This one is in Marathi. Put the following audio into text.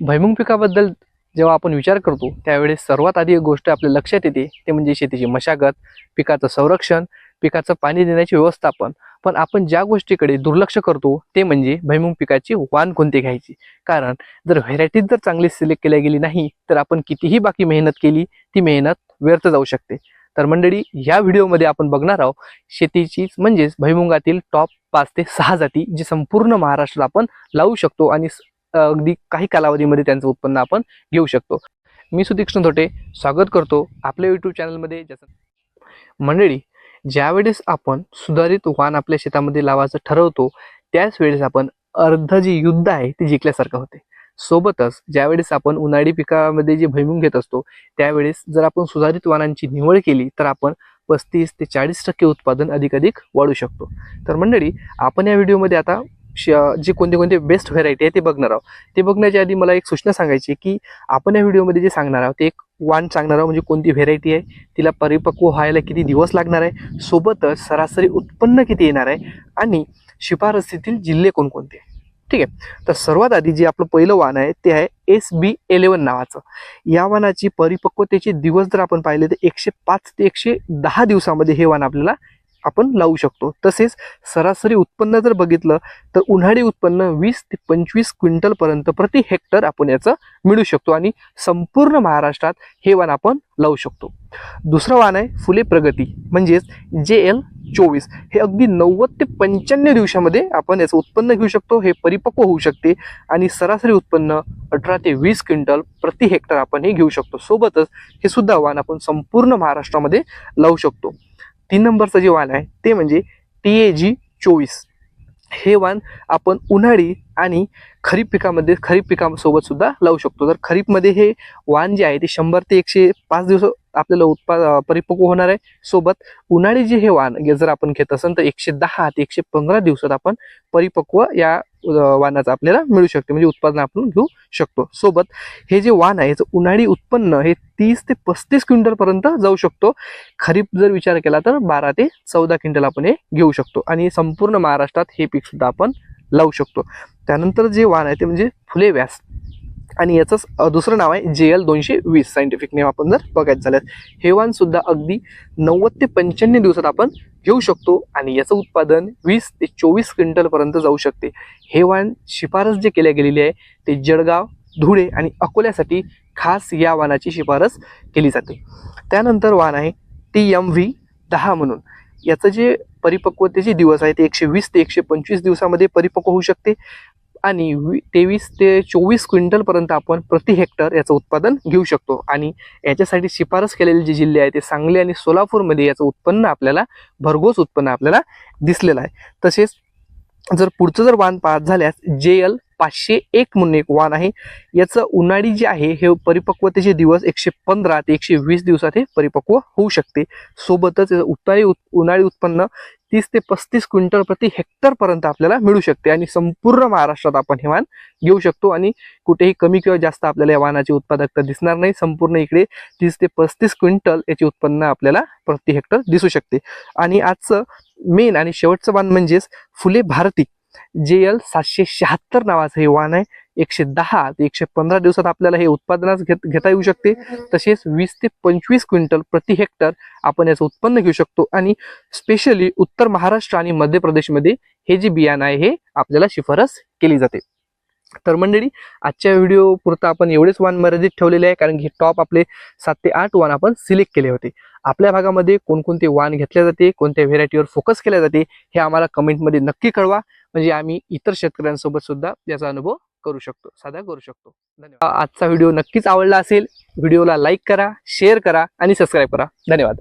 भैमुग पिकाबद्दल जेव्हा आपण विचार करतो त्यावेळेस सर्वात आधी एक गोष्ट आपल्या लक्षात येते ते म्हणजे शेतीची मशागत पिकाचं संरक्षण पिकाचं पाणी देण्याचे व्यवस्थापन. पण आपण ज्या गोष्टीकडे दुर्लक्ष करतो ते म्हणजे भैमुग पिकाची वाण कोणती घ्यायची? कारण जर व्हेरायटीज जर चांगली सिलेक्ट केल्या गेली नाही तर आपण कितीही बाकी मेहनत केली ती मेहनत व्यर्थ जाऊ शकते. तर मंडळी या व्हिडिओमध्ये आपण बघणार आहोत शेतीचीच म्हणजेच भैमुंगातील टॉप पाच ते सहा जाती जी संपूर्ण महाराष्ट्रात आपण लावू शकतो आणि अगदी काही कालावधीमध्ये त्यांचं उत्पन्न आपण घेऊ शकतो. मी सुदीक्षण धोटे स्वागत करतो आपल्या यूट्यूब चॅनलमध्ये ज्याचं मंडळी ज्यावेळेस आपण सुधारित वाण आपल्या शेतामध्ये लावायचं ठरवतो त्याच वेळेस आपण अर्ध जे युद्ध आहे ते जिंकल्यासारखं होते. सोबतच ज्यावेळेस आपण उन्हाळी पिकामध्ये जे भैमुग घेत असतो त्यावेळेस जर आपण सुधारित वाणांची निवड केली तर आपण पस्तीस ते चाळीस टक्के उत्पादन अधिकाधिक वाढू शकतो. तर मंडळी आपण या व्हिडिओमध्ये आता जे कोणते कोणते बेस्ट व्हेरायटी आहे ते बघणार आहोत. ते बघण्याच्या आधी मला एक सूचना सांगायची की आपण या व्हिडिओमध्ये जे सांगणार आहोत ते एक वाण सांगणार आहोत म्हणजे कोणती व्हेरायटी आहे तिला परिपक्व व्हायला किती दिवस लागणार आहे सोबतच सरासरी उत्पन्न किती येणार आहे आणि शिफारसीतील जिल्हे कोणकोणते ठीक आहे? तर सर्वात आधी जे आपलं पहिलं वाण आहे ते आहे एस बी एलेवन नावाचं. या वाणाची परिपक्वतेचे दिवस जर आपण पाहिले तर एकशे पाच ते एकशे दहा दिवसामध्ये हे वाण आपल्याला आपण लावू शकतो. तसेच सरासरी उत्पन्न जर बघितलं तर उन्हाळी उत्पन्न वीस ते पंचवीस क्विंटलपर्यंत प्रति हेक्टर आपण याचं मिळू शकतो आणि संपूर्ण महाराष्ट्रात हे वाण आपण लावू शकतो. दुसरं वाण आहे फुले प्रगती म्हणजेच जे एल चोवीस. हे अगदी नव्वद ते पंच्याण्णव दिवसामध्ये आपण याचं उत्पन्न घेऊ शकतो हे परिपक्व होऊ शकते आणि सरासरी उत्पन्न अठरा ते वीस क्विंटल प्रति हेक्टर आपण हे घेऊ शकतो. सोबतच हे सुद्धा वाण आपण संपूर्ण महाराष्ट्रामध्ये लावू शकतो. तीन नंबरचं जे वाण आहे ते म्हणजे टी ए जी चोवीस. हे वाण आपण उन्हाळी आणि खरीप पिकामध्ये खरीप पिकासोबत सुद्धा लावू शकतो. तर खरीपमध्ये हे वाण जे आहे ते शंभर ते एकशे पाच दिवस आपल्याला उत्पा परिपक्व होणार आहे. सोबत उन्हाळी जे हे वाण हे जर आपण घेत असेल तर एकशे दहा ते एकशे पंधरा दिवसात आपण परिपक्व या अ, वाणाचं आपल्याला मिळू शकते. म्हणजे उत्पादन आपण घेऊ शकतो. सोबत हे जे वाण आहे याचं उन्हाळी उत्पन्न हे तीस ते पस्तीस क्विंटलपर्यंत जाऊ शकतो. खरीप जर विचार केला तर बारा ते चौदा क्विंटल आपण हे घेऊ शकतो. आणि संपूर्ण महाराष्ट्रात हे पीकसुद्धा आपण लावू शकतो. त्यानंतर जे वाण आहे ते म्हणजे फुले व्यास आणि याचंच दुसरं नाव आहे जे एल दोनशे वीस सायंटिफिक नेम आपण जर बघायचं झालं. हे वाण सुद्धा अगदी नव्वद ते पंच्याण्णव दिवसात आपण घेऊ शकतो आणि याचं उत्पादन वीस ते चोवीस क्विंटलपर्यंत जाऊ शकते. हे वाण शिफारस जे केल्या गेलेली आहे ते जळगाव धुळे आणि अकोल्यासाठी खास या वाणाची शिफारस केली जाते. त्यानंतर वाण आहे टी एम व्ही दहा म्हणून. याचं जे परिपक्वतेचे दिवस आहे ते एकशे वीस ते एकशे पंचवीस दिवसामध्ये परिपक्व होऊ शकते. आणि वी तेवीस ते चोवीस क्विंटलपर्यंत आपण प्रति हेक्टर याचं उत्पादन घेऊ शकतो. आणि याच्यासाठी शिफारस केलेले जे जिल्हे आहे ते सांगली आणि सोलापूरमध्ये याचं उत्पन्न आपल्याला भरघोस उत्पन्न आपल्याला दिसलेलं आहे. तसेच जर पुढचं जर वाण पाहत झाल्यास जे एल पाचशे एक म्हणून एक वाण आहे. याचं उन्हाळी जे आहे हे परिपक्वतेचे दिवस एकशे पंधरा ते एकशे वीस दिवसात हे परिपक्व होऊ शकते. सोबतच याचं उन्हाळी उन्हाळी उत्पन्न तीस ते पस्तीस क्विंटल प्रति हेक्टर पर्यंत आपल्याला मिळू शकते आणि संपूर्ण महाराष्ट्रात आपण हे वाण घेऊ शकतो आणि कुठेही कमी किंवा जास्त आपल्याला या वाणाची उत्पादकता दिसणार नाही. संपूर्ण इकडे तीस ते पस्तीस क्विंटल याचे उत्पन्न आपल्याला प्रति हेक्टर दिसू शकते. आणि आजचं मेन आणि शेवटचं वाण म्हणजेच फुले भारती जे एल सातशे शहात्तर नावाचं हे वाण आहे. एकशे दहा ते एकशे पंधरा दिवसात आपल्याला हे उत्पादनास घेत घेता येऊ शकते. तसेच वीस ते पंचवीस क्विंटल प्रति हेक्टर आपण याचं उत्पन्न घेऊ शकतो. आणि स्पेशली उत्तर महाराष्ट्र आणि मध्य प्रदेशमध्ये हे जे बियाणं आहे हे आपल्याला शिफारस केली जाते. तर मंडळी आजच्या व्हिडिओ पुरता आपण एवढेच वाण मर्यादित ठेवलेले आहे कारण की टॉप आपले सात ते आठ वाण आपण सिलेक्ट केले होते. आपल्या भागामध्ये कोणकोणते वाण घेतले जाते कोणत्या व्हेरायटीवर फोकस केले जाते हे आम्हाला कमेंटमध्ये नक्की कळवा. म्हणजे आम्ही इतर शेतकऱ्यांसोबत सुद्धा याचा अनुभव करू शकतो साध्या करू शकतो. धन्यवाद. आजचा व्हिडिओ नक्कीच आवडला असेल व्हिडिओला लाईक करा शेअर करा आणि सबस्क्राईब करा. धन्यवाद.